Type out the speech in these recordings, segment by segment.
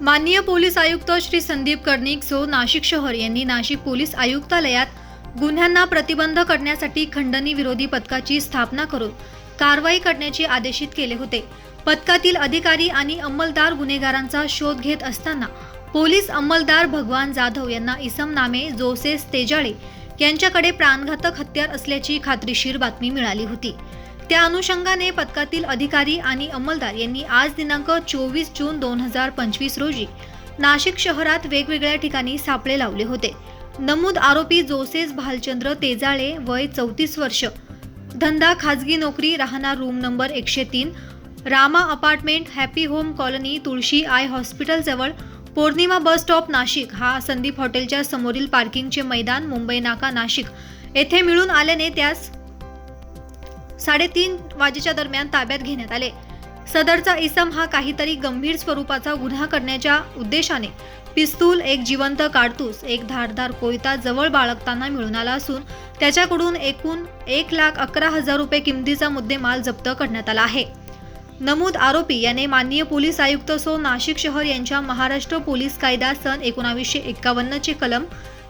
माननीय पोलीस आयुक्त श्री संदीप कर्णिक सो नाशिक शहर यांनी नाशिक पोलीस आयुक्तालयात गुन्ह्यांना प्रतिबंध करण्यासाठी खंडणी विरोधी पथकाची स्थापना करून कारवाई करण्याचे आदेशित केले होते. पथकातील अधिकारी आणि अंमलदार गुन्हेगारांचा शोध घेत असताना पोलीस अंमलदार भगवान जाधव यांना इसम नामे जोसेस तेजाळे यांच्याकडे प्राणघातक हत्यार असल्याची खात्रीशीर बातमी मिळाली होती. त्या अनुषंगाने पथकातील अधिकारी आणि अंमलदार यांनी आज दिनांक चोवीस जून दोन हजार पंचवीस रोजी नाशिक शहरात वेगवेगळ्या ठिकाणी सापळे लावले होते. नमूद आरोपी जोसेस भालचंद्र तेजाळे वय चौतीस वर्ष. धंदा खाजगी नोकरी राहणार रूम नंबर एकशे तीन. Rama apartment happy home colony Tulshi eye हॉस्पिटलजवळ पौर्णिमा बस स्टॉप नाशिक. हा संदीप हॉटेलच्या समोरील पार्किंगचे मैदान मुंबई नाका नाशिक. येथे मिळून आल्याने त्यास साडेतीन वाजेच्या दरम्यान ताब्यात घेण्यात आले. सदरचा इसम हा काहीतरी गंभीर स्वरूपाचा गुन्हा करण्याच्या उद्देशाने. पिस्तूल एक जिवंत काडतूस एक धारदार कोयता जवळ बाळगताना मिळून आला असून त्याच्याकडून एकूण एक लाख अकरा हजार रुपये किमतीचा मुद्देमाल जप्त करण्यात आला आहे. नमूद आरोपी याने माननीय पोलीस आयुक्त सो नाशिक शहर यांच्या महाराष्ट्र पोलीस कायदा सन एकोणावीसशे एक्कावन्नचे कलम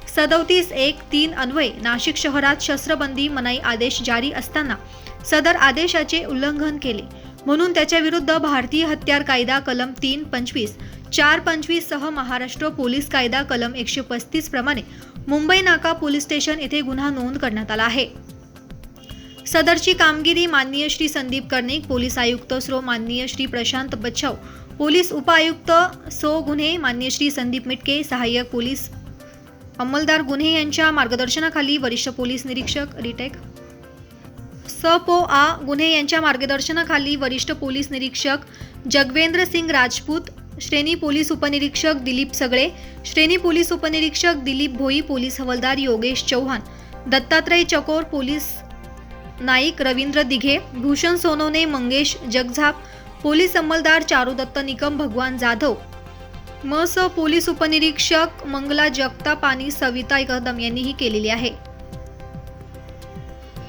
सदोतीस एक तीन अन्वये नाशिक शहरात शस्त्रबंदी मनाई आदेश जारी असताना सदर आदेशाचे उल्लंघन केले. म्हणून त्याच्या विरुद्ध भारतीय हत्यार कायदा कलम तीन पंचवीस चार पंचवीस सह महाराष्ट्र पोलीस कायदा कलम एकशे पस्तीस प्रमाणे मुंबई नाका पोलीस स्टेशन येथे गुन्हा नोंद करण्यात आला आहे. सदरची कामगिरी माननीय श्री संदीप कर्णिक पोलीस आयुक्त स्रो माननीय श्री प्रशांत बच्छाव पोलीस उपायुक्त सो गुन्हे माननीय श्री संदीप मिटके सहाय्यक पोलीस अंमलदार गुन्हे यांच्या मार्गदर्शनाखाली वरिष्ठ पोलीस निरीक्षक रिटेक. सपो आ गुन्हे यांच्या मार्गदर्शनाखाली वरिष्ठ पोलीस निरीक्षक जगवेंद्र सिंग राजपूत. श्रेणी पोलीस उपनिरीक्षक दिलीप सगळे. श्रेणी पोलीस उपनिरीक्षक दिलीप भोई पोलीस हवालदार योगेश चौहान. दत्तात्रय चकोर पोलीस नाईक रवींद्र दिघे. भूषण सोनवणे मंगेश जगझाप. पोलीस अंमलदार चारुदत्त निकम भगवान जाधव. मस पोलीस उपनिरीक्षक मंगला जगताप आणि सविता कदम यांनीही केलेली आहे.